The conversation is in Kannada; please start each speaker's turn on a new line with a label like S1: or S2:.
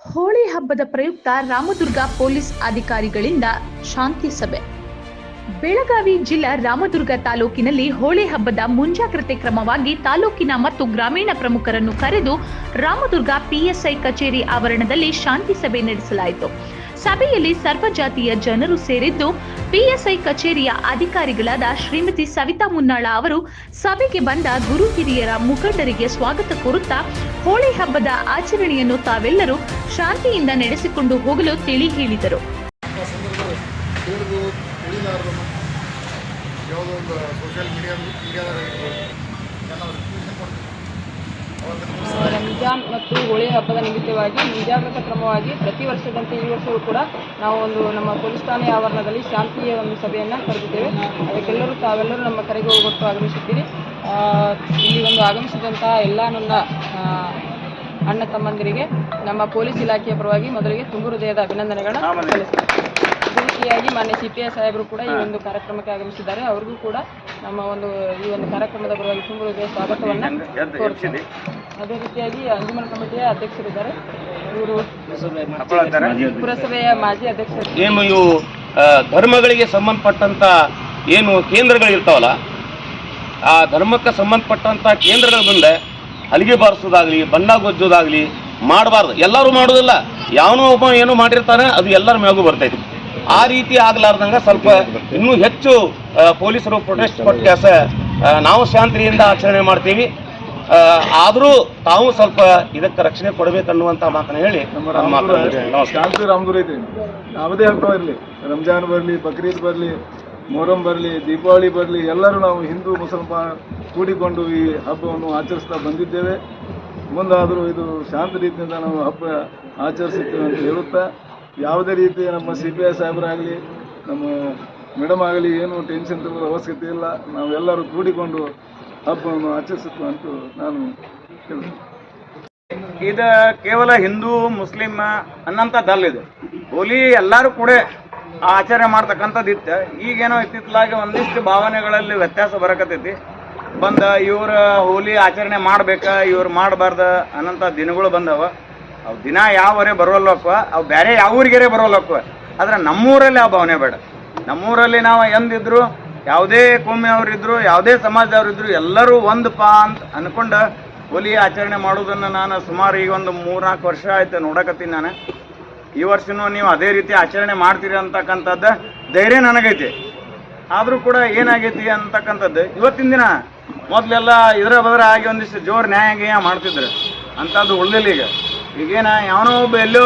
S1: ಹೋಳಿ ಹಬ್ಬದ ಪ್ರಯುಕ್ತ ರಾಮದುರ್ಗ ಪೊಲೀಸ್ ಅಧಿಕಾರಿಗಳಿಂದ ಶಾಂತಿ ಸಭೆ. ಬೆಳಗಾವಿ ಜಿಲ್ಲಾ ರಾಮದುರ್ಗ ತಾಲೂಕಿನಲ್ಲಿ ಹೋಳಿ ಹಬ್ಬದ ಮುಂಜಾಗ್ರತೆ ಕ್ರಮವಾಗಿ ತಾಲೂಕಿನ ಮತ್ತು ಗ್ರಾಮೀಣ ಪ್ರಮುಖರನ್ನು ಕರೆದು ರಾಮದುರ್ಗ ಪಿಎಸ್ಐ ಕಚೇರಿ ಆವರಣದಲ್ಲಿ ಶಾಂತಿ ಸಭೆ ನಡೆಸಲಾಯಿತು. ಸಭೆಯಲ್ಲಿ ಸರ್ವಜಾತಿಯ ಜನರು ಸೇರಿದ್ದು ಪಿಎಸ್ಐ ಕಚೇರಿಯ ಅಧಿಕಾರಿಗಳಾದ ಶ್ರೀಮತಿ ಸವಿತಾ ಮುನ್ನಾಳ ಅವರು ಸಭೆಗೆ ಬಂದ ಗುರು ಹಿರಿಯರ ಮುಖಂಡರಿಗೆ ಸ್ವಾಗತ ಕೋರುತ್ತಾ ಹೋಳಿ ಹಬ್ಬದ ಆಚರಣೆಯನ್ನು ತಾವೆಲ್ಲರೂ ಶಾಂತಿಯಿಂದ ನಡೆಸಿಕೊಂಡು ಹೋಗಲು ತಿಳಿ ಹೇಳಿದರು.
S2: ಸೋಷಿಯಲ್ ಮೀಡಿಯಾ ಮೀಡಿಯಾದಾಗ
S3: ಮತ್ತು ಹೋಳಿ ಹಬ್ಬದ ನಿಮಿತ್ತವಾಗಿ ಮುಂಜಾಗ್ರತಾ ಕ್ರಮವಾಗಿ ಪ್ರತಿ ವರ್ಷದಂತೆ ಈ ವರ್ಷವೂ ಕೂಡ ನಾವು ಒಂದು ನಮ್ಮ ಪೊಲೀಸ್ ಠಾಣೆ ಆವರಣದಲ್ಲಿ ಶಾಂತಿಯ ಒಂದು ಸಭೆಯನ್ನು ಕರೆದಿದ್ದೇವೆ. ಅದಕ್ಕೆಲ್ಲರೂ ತಾವೆಲ್ಲರೂ ನಮ್ಮ ಕರೆಗೆ ಹೋಗೊಟ್ಟು ಆಗಮಿಸುತ್ತೀರಿ. ಇಲ್ಲಿ ಒಂದು ಆಗಮಿಸಿದಂತಹ ಎಲ್ಲ ನನ್ನ ಅಣ್ಣ ತಮ್ಮಂದಿರಿಗೆ ನಮ್ಮ ಪೊಲೀಸ್ ಇಲಾಖೆಯ ಪರವಾಗಿ ಮೊದಲಿಗೆ ತುಂಬು ಹೃದಯದ ಅಭಿನಂದನೆಗಳನ್ನು ಪೂರ್ತಿಯಾಗಿ ರೀತಿಯಾಗಿ ಮಾನ್ಯ ಸಿ ಪಿ ಐ ಸಾಹೇಬರು ಕೂಡ ಈ ಒಂದು ಕಾರ್ಯಕ್ರಮಕ್ಕೆ ಆಗಮಿಸಿದ್ದಾರೆ. ಅವ್ರಿಗೂ ಕೂಡ ನಮ್ಮ ಒಂದು ಈ ಒಂದು ಕಾರ್ಯಕ್ರಮದ ಪರವಾಗಿ ತುಂಬು ಹೃದಯ ಸ್ವಾಗತವನ್ನು ಕೋರುತ್ತೇನೆ. ಅದೇ ರೀತಿಯಾಗಿ ಅಂಜುಮನ್ ಕಮಿಟಿಯ ಅಧ್ಯಕ್ಷರಿದ್ದಾರೆ. ಇವರು ಪುರಸಭೆಯ ಮಾಜಿ ಅಧ್ಯಕ್ಷರು.
S4: ಏನು ಇವು ಧರ್ಮಗಳಿಗೆ ಸಂಬಂಧಪಟ್ಟಂತ ಏನು ಕೇಂದ್ರಗಳಿರ್ತಾವಲ್ಲ ಆ ಧರ್ಮಕ್ಕೆ ಸಂಬಂಧಪಟ್ಟಂತ ಕೇಂದ್ರಗಳ ಮುಂದೆ ಅಳಗೆ ಬಾರಿಸೋದಾಗ್ಲಿ ಬಣ್ಣ ಗೊಜ್ಜೋದಾಗ್ಲಿ ಮಾಡಬಾರ್ದು. ಎಲ್ಲರೂ ಮಾಡೋದಿಲ್ಲ ಯಾವನೋ ಒಬ್ಬ ಏನೋ ಮಾಡಿರ್ತಾನೆ ಅದು ಎಲ್ಲರ ಮ್ಯಾಗೂ ಬರ್ತೈತಿ ಆ ರೀತಿ ಆಗ್ಲಾರ್ದಂಗ ಸ್ವಲ್ಪ ಇನ್ನೂ ಹೆಚ್ಚು ಪೊಲೀಸರು ಪ್ರೊಟೆಸ್ಟ್ ಕೊಟ್ಟ ಕೆಲಸ ನಾವು ಶಾಂತಿಯಿಂದ ಆಚರಣೆ ಮಾಡ್ತೀವಿ. ಆದರೂ ತಾವು ಸ್ವಲ್ಪ ಇದಕ್ಕೆ ರಕ್ಷಣೆ ಕೊಡಬೇಕನ್ನುವಂತ ಮಾತನ್ನ ಹೇಳಿ
S2: ಶಾಂತಿ ರಾಮದುರ ಐತಿ ಯಾವುದೇ ಹಬ್ಬ ಇರಲಿ ರಂಜಾನ್ ಬರಲಿ ಬಕ್ರೀದ್ ಬರಲಿ ಮೊಹರಂ ಬರಲಿ ದೀಪಾವಳಿ ಬರಲಿ ಎಲ್ಲರೂ ನಾವು ಹಿಂದೂ ಮುಸಲ್ಮಾನ್ ಕೂಡಿಕೊಂಡು ಈ ಹಬ್ಬವನ್ನು ಆಚರಿಸ್ತಾ ಬಂದಿದ್ದೇವೆ. ಮುಂದಾದರೂ ಇದು ಶಾಂತ ರೀತಿಯಿಂದ ನಾವು ಹಬ್ಬ ಆಚರಿಸುತ್ತೇವೆ ಅಂತ ಹೇಳುತ್ತಾ ಯಾವುದೇ ರೀತಿ ನಮ್ಮ ಸಿ ಪಿ ಐ ಸಾಹೇಬರಾಗಲಿ ನಮ್ಮ ಮೇಡಮ್ ಆಗಲಿ ಏನು ಟೆನ್ಷನ್ ತಗೊಳ್ಳೋ ಅವಶ್ಯಕತೆ ಇಲ್ಲ. ನಾವೆಲ್ಲರೂ ಕೂಡಿಕೊಂಡು ಹಬ್ಬವನ್ನು ಆಚರಿಸುತ್ತ ಅಂತ ನಾನು
S5: ಇದು ಕೇವಲ ಹಿಂದೂ, ಮುಸ್ಲಿಂ ದಲ್ ಇದು. ಹೋಲಿ ಎಲ್ಲರೂ ಕೂಡ ಆಚರಣೆ ಮಾಡ್ತಕ್ಕಂಥದ್ದು ಇತ್ತು. ಈಗೇನೋ ಇತ್ತಿತ್ತಲಾಗಿ ಒಂದಿಷ್ಟು ಭಾವನೆಗಳಲ್ಲಿ ವ್ಯತ್ಯಾಸ ಬರಕತ್ತೈತಿ. ಬಂದ ಇವ್ರ ಹೋಲಿ ಆಚರಣೆ ಮಾಡ್ಬೇಕ, ಇವ್ರು ಮಾಡಬಾರ್ದ ಅನ್ನಂಥ ದಿನಗಳು ಬಂದವ. ಅವು ದಿನ ಯಾವರೆ ಬರೋಲ್ಲಕ್ವ ಅವು ಬೇರೆ ಯಾವ ಊರಿಗೆರೆ ಬರೋಲ್ಲಕ್ವ ಆದ್ರೆ ನಮ್ಮೂರಲ್ಲಿ ಆ ಭಾವನೆ ಬೇಡ. ನಮ್ಮೂರಲ್ಲಿ ನಾವು ಎಂದಿದ್ರು ಯಾವುದೇ ಕೊಮ್ಮೆಯವರಿದ್ರು ಯಾವುದೇ ಸಮಾಜದವರಿದ್ರು ಎಲ್ಲರೂ ಒಂದು ಪಾ ಅಂತ ಅನ್ಕೊಂಡು ಹೋಲಿ ಆಚರಣೆ ಮಾಡೋದನ್ನು ನಾನು ಸುಮಾರು ಈಗ ಒಂದು ಮೂರ್ನಾಲ್ಕು ವರ್ಷ ಆಯ್ತು ನೋಡಕತ್ತೀನಿ ನಾನು. ಈ ವರ್ಷನೂ ನೀವು ಅದೇ ರೀತಿ ಆಚರಣೆ ಮಾಡ್ತೀರಿ ಅಂತಕ್ಕಂಥದ್ದು ಧೈರ್ಯ ನನಗೈತಿ. ಆದರೂ ಕೂಡ ಏನಾಗೈತಿ ಅಂತಕ್ಕಂಥದ್ದು, ಇವತ್ತಿನ ದಿನ ಮೊದಲೆಲ್ಲ ಇದರ ಬದರ ಆಗಿ ಒಂದಿಷ್ಟು ಜೋರು ನ್ಯಾಯ ಗೀಯ ಮಾಡ್ತಿದ್ರು. ಅಂಥದ್ದು ಉಳಿದಿಲ್ಲ ಈಗ. ಈಗೇನ ಯಾವನೋ ಒಬ್ಬ ಎಲ್ಲೋ